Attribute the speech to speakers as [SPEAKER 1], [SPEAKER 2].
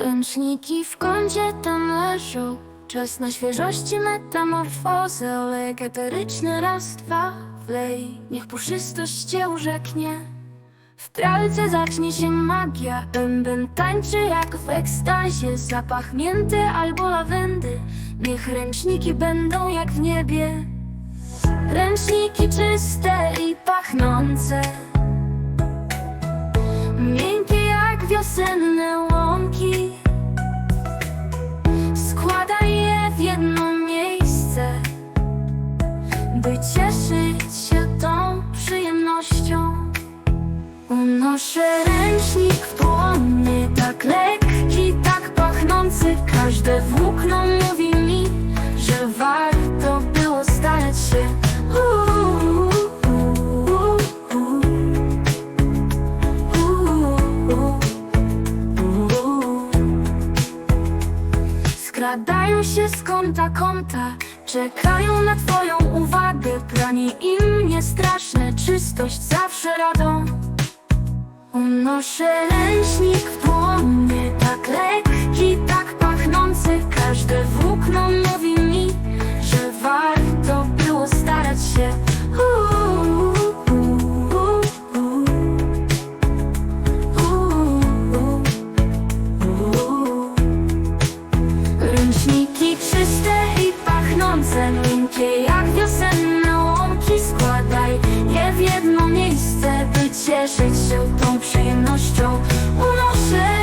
[SPEAKER 1] Ręczniki w kącie tam leżą. Czas na świeżości metamorfozy Olej eteryczny raz, dwa wlej Niech puszystość cię urzeknie. W pralce zacznie się magia. Bęben tańczy jak w ekstazie. Zapach mięty albo lawendy. Niech ręczniki będą jak w niebie. Ręczniki czyste i pachnące. Miękkie jak wiosenne łąki By cieszyć się tą przyjemnością. Unoszę ręcznik w dłoni Tak lekki, tak pachnący. Każde włókno mówi mi Że warto było starać się. Skradają się z kąta kąta Czekają na twoją uwagę Pranie im niestraszne Czystość zawsze radą. Unoszę ręcznik cieszyć się tą przyjemnością. Unoszę